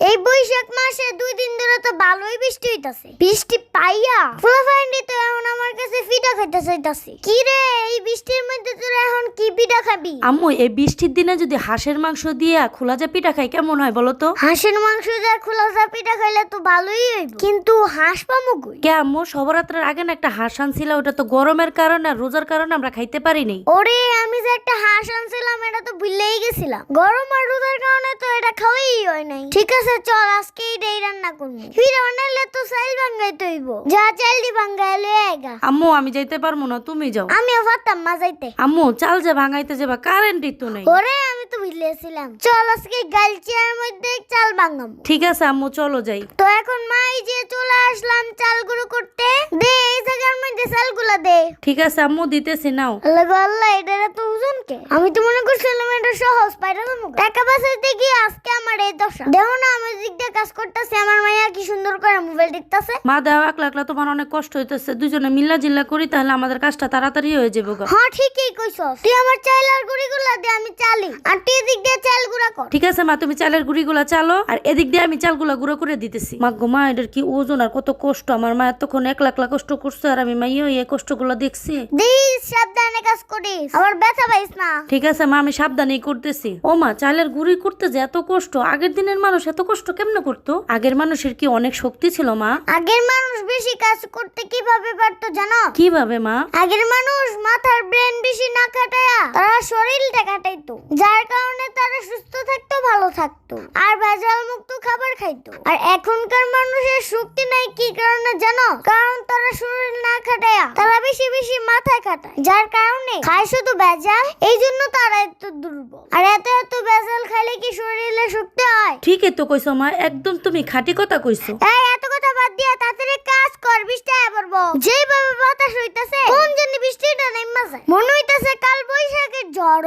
এই বৈশাখ মাসে দুই দিন তো ভালোই বৃষ্টি হইতাছে। বৃষ্টি পাইয়া? ফুলাফাইন্ডি তো এখন আমার কাছে পিঠা খাইতে চাইতাছে। কি রে এই বৃষ্টির মধ্যে তোরা এখন কি পিঠা খাবি? আম্মু এই বৃষ্টির দিনে যদি হাঁসের মাংস দিয়ে খোলা যা পিঠা খাই কেমন হয় বলো তো? হাঁসের মাংস দিয়ে খোলা চা পিঠা খাইলে তো ভালোই হইব। কিন্তু হাঁস পামু কই? কে আম্মু সবরাত্রের আগে না একটা হাঁস আনছিল ওটা তো গরমের কারণে আর রোজার কারণে আমরা খাইতে পারিনি ওরে আমি যে একটা হাঁস আনছিলাম এটা তো ভুলেই গেছিলাম। গরম আর রোদের কারণে তো এটা খাওয়াই হয় নাই। ঠিক আছে চল আজকে এটাই রান্না করব ফিরে বানাইলে তো চাইল ভাঙ্গাইতে তৈব যা চাইল দি ভাঙ্গাইলে আম্মু আমি যাইতে পারব না তুমি যাও। আমিও পারতাম মা যাইতে। আম্মু চাল যে ভাঙাইতে যাবা কারেন্টই তো নেই। ওরে আমি তো ভুলেছিলাম চল আজকে গালচিয়ার মধ্যে চাল ঠিক আছে আম্মু চলো যাই। তো এখন মাই যে চলে আসলাম করতে দে এই জায়গার মধ্যে চালগুলা দে। ঠিক আছে আম্মু দিতেছি নাও। আল্লাহ গো আল্লাহ এটা তো ওজন কে? আমি তো মনে করছিলাম এটা সহজ পাইরা যাব টাকা বাঁচাইতে গিয়ে আজকে আমার এই দশা? দেখো না আমি দিক দিয়ে কাজ করতেছি আমার মাইয়া কি সুন্দর করে মোবাইল দেখতেছে? মা দেওয়া একলা একলা তোমার অনেক কষ্ট হইতেছে। দুজনে মিল্লা জিল্লা করি তাহলে আমাদের কাজটা তাড়াতাড়ি হয়ে যাবে গো। হ্যাঁ ঠিকই কইছস। তুই আমার চাল আর গুড়িগুলা দে আমি চালি। আর তুই এদিক দিয়ে চাল গুঁড়া কর। ঠিক আছে মা তুমি চালের গুঁড়িগুলা চালো আর এদিক দিয়ে আমি চালগুলা গুঁড়ো করে দিতেছি। মা গো মা এটার কি ওজন আর কত কষ্ট? আমার মা এতক্ষণ একলা একলা কষ্ট করছে আর আমি মাইও এই কষ্টগুলো দেখছি। দিস সাবধানে কাজ করিস। আবার ব্যথা পাইস না। ঠিক আছে মা আমি সাবধানেই করতেছি। ও মা চালের গুঁড়ি করতে যে এত কষ্ট আগের দিনের মানুষ এত কষ্ট কেমনে করতো? আগের মানুষের কি অনেক শক্তি ছিল মা? আগের মানুষ বেশি কাজ করতে কীভাবে পারতো জানো? কীভাবে মা? আগের মানুষ মাথার ব্রেন বেশি না খাটায়া তারা শরীরটা কাটাইতো। যার কারণে তারা সুস্থ থাকতো ভালো থাকতো। আর ভেজাল মুক্ত খাবার খাইতো। আর এখনকার মানুষের শক্তি নাই কি কারণে জানো? কারণ তারা শরীর না খাটায়া তারা বেশি বেশি মাথায় খাটায়। যার কারণে খায় শুধু ভেজাল এই জন্য তারা এত দুর্বল। আর এত এত ভেজাল খাইলে কি শরীরে শক্তি হয়? ঠিকই তো কইছো মা একদম তুমি খাঁটি কথা কইছো। এই এত কথা বাদ দিয়া তাড়াতাড়ি কাজ কর বৃষ্টি আবার যেভাবে বাতাস হইতাছে কোন জন্য বৃষ্টিটা নেমা যায় মনে হইতাছে কাল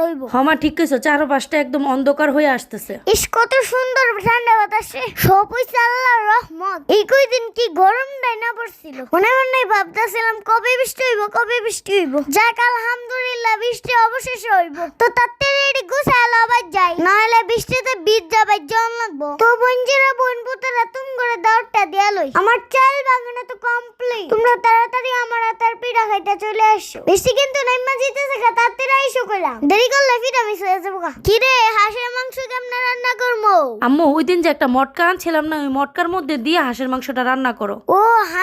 হইব। হমা ঠিক কইছো চারপাশটা একদম অন্ধকার হয়ে আসতেছে। ইস কত সুন্দর ঠান্ডা বাতাসে সবই আল্লাহর রহমত। এই কয়দিন কি গরম পড়ছিল মনে মনে ভাবতেছিলাম কবে বৃষ্টি হইব কবে বৃষ্টি হইব। যাক আলহামদুলিল্লাহ বৃষ্টি অবশেষে হইব। তো তাতে রেডি গুছালো আবার যাই। নাহলে বৃষ্টিতে বীজ যাবে জন লাগবো। তো বঞ্জিরা বোন পুতরা তুম করে দাওয়াতটা দিয়া লই। আমার চাল বাগানে তো কমপ্লিট তোমরা তাড়াতাড়ি আমার হাতের পিঠা খাইতে চলে আসো। বেশি কিন্তু নাইমা জিতেছে খা তাড়াতাড়ি আইসো কইলাম দেরি করলে পিঠা মিস হয়ে যাব। কি রে হাঁসের মাংস কেমনে রান্না করব আম্মু ওই দিন যে একটা মটকা আনছিলাম না ওই মটকার মধ্যে দিয়ে হাঁসের মাংসটা রান্না করো। ও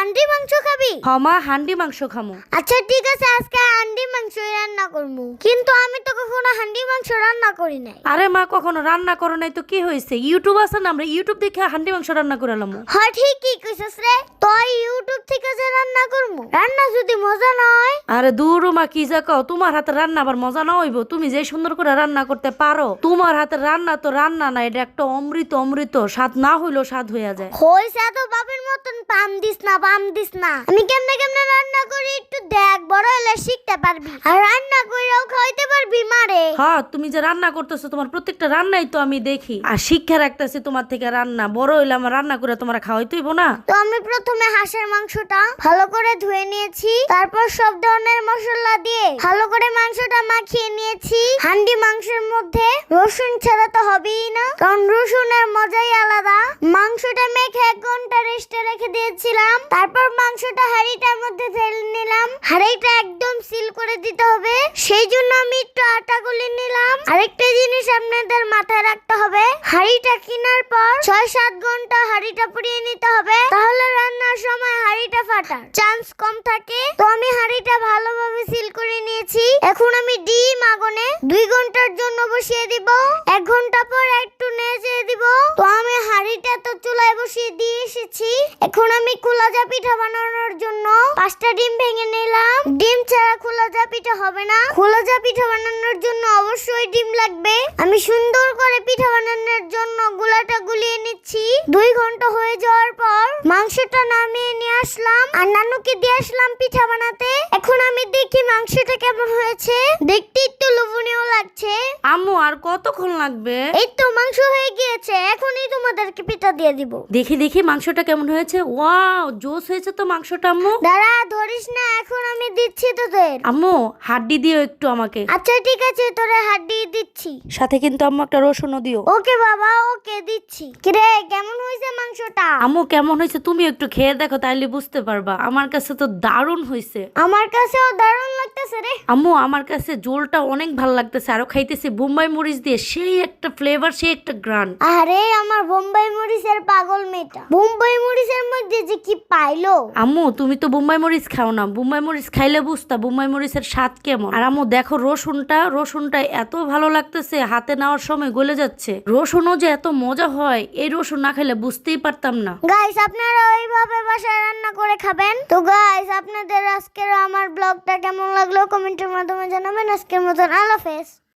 হান্ডি মাংস খাবি? হমা হান্ডি মাংস খামো। আচ্ছা ঠিক আছে আজকে হান্ডি মাংসই রান্না করব কিন্তু আমি তো কখনো হান্ডি মাংস রান্না করি নাই। আরে মা কখনো রান্না করো নাই তো কি হয়েছে? ইউটিউব আছে না আমরা ইউটিউব দেখে হান্ডি মাংস রান্না করালাম হ্যাঁ ঠিকই কইছস রে। তুই ইউটিউব থেকে যে রান্না করব রান্না যদি মজা না হয়? আরে দূর মা কি যা কও তোমার হাতে রান্না আবার মজা না হইব? তুমি যে সুন্দর করে রান্না করতে পারো তোমার হাতে রান্না তো রান্না না এটা একটা অমৃত অমৃত স্বাদ না হইলেও স্বাদ হইয়া যায়। হইছে তো বাপের মতন পাম দিস না পাম দিস না। আমি কেমনে কেমনে রান্না করি একটু দেখ বড় হলে শিখতে পারবি। আর রান্না কইরাও খাইতে পারবি মারে। হ্যাঁ তুমি যে রান্না করতেছো তোমার প্রত্যেকটা রান্নাই তো আমি দেখি। আর শিক্ষা রাখতেছি তোমার থেকে রান্না। বড় হইলে আমার রান্না করে তোমার খাওয়াইতেইব না। তো আমি প্রথমে হাঁসের মাংসটা ভালো করে ধুয়ে নিয়েছি তারপর সব ধরনের মশলা দিয়ে ভালো করে মাংসটা মাখিয়ে নিয়েছি। হান্ডি মাংসের মধ্যে রসুন ছাড়া তো হবেই না কারণ রসুনের মজাই আলাদা। মাংসটা মেখে এক ঘণ্টা রেস্টে রেখে দিয়েছিলাম তারপর মাংসটা হাঁড়িটার মধ্যে ঢেলে নিলাম। হাঁড়িটা একদম সিল করে দিতে হবে। সেই জন্য আমি একটু আটা গুলি নিলাম। আরেকটা জিনিস আপনাদের মাথায় রাখতে হবে। হাঁড়িটা কেনার পর ছয় সাত ঘণ্টা হাঁড়িটা পুড়িয়ে নিতে হবে। তাহলে রান্নার সময় হাঁড়িটা ফাটার চান্স কম থাকে। তো আমি হাঁড়িটা ভালোভাবে সিল করে নিয়েছি। এখন আমি ডিম আগুনে দুই ঘণ্টার জন্য বসিয়ে দিব। এক ঘণ্টা পর একটু নেড়ে দিব। তো আমি হাঁড়িটা তো চুলায় বসিয়ে দিয়ে এসেছি আমি কুলাজা পিঠা বানানোর জন্য পাঁচটা ডিম ভেঙে নিলাম। ডিম ছাড়া কুলাজা পিঠা হবে না। খোলা যা পিঠা বানানোর জন্য অবশ্যই ডিম লাগবে। আমি সুন্দর করে পিঠা বানানোর জন্য গুলাটা গুলিয়ে নিচ্ছি। দুই ঘণ্টা হয়ে যাওয়ার পর মাংসটা নামিয়ে নিয়ে আসলাম। আর নানুকে দিয়ে আসলাম পিঠা বানাতে। এখন আমি দেখি মাংসটা কেমন হয়েছে। দেখতে একটু লোভনীয় লাগছে। আম্মু আর কতক্ষণ লাগবে? এই তো মাংস হয়ে গিয়েছে। এখনই তোমাদেরকে পিঠা দিয়ে দিব। দেখি দেখি মাংসটা কেমন হয়েছে। ওয়াও জোস হয়েছে তো মাংসটা। আম্মু। দাঁড়া ধরিস না এখন আমি দিচ্ছি তোদের। আম্মু হাড্ডি দিও একটু আমাকে। আচ্ছা ঠিক আছে তোরে দিয়ে দিচ্ছি। সাথে কিন্তু আম্মু একটা রসুনও দিও। ওকে বাবা ওকে দিচ্ছি। কিরে কেমন মাংসটা? আম্মু কেমন হয়েছে তুমি একটু খেয়ে দেখো তাইলে বুঝতে পারবা। আমার কাছে তো দারুণ হয়েছে। আমার কাছেও দারুণ লাগতেছে রে। আম্মু আমার কাছে জোলটা অনেক ভালো লাগতেছে। আরও খাইতেছি বোম্বাই মরিচ দিয়ে। সেই একটা ফ্লেভার সেই একটা গ্রান। আরে আমার বোম্বাই মরিচের পাগল মেয়েটা। বোম্বাই মরিচের মধ্যে যে কি পাইলো? আম্মু তুমি তো বোম্বাই মরিচ খাও না। বোম্বাই মরিচ খাইলে বুঝতা বোম্বাই মরিচের স্বাদ কেমন? আর আম্মু দেখো রসুনটা রসুনটা এত ভালো লাগতেছে, হাতে নেওয়ার সময় গলে যাচ্ছে। রসুনও যে এত মজা হয়, এই রসুন না খেলে বুঝতেই পারতাম না। গাইস আপনারা ওইভাবে বাসায় রান্না করে খাবেন? তো গাইস আপনাদের আজকের আমার ব্লগটা কেমন লাগল? কমেন্টের মাধ্যমে জানাবেন। আজকের মতন আল্লাহ হাফেজ।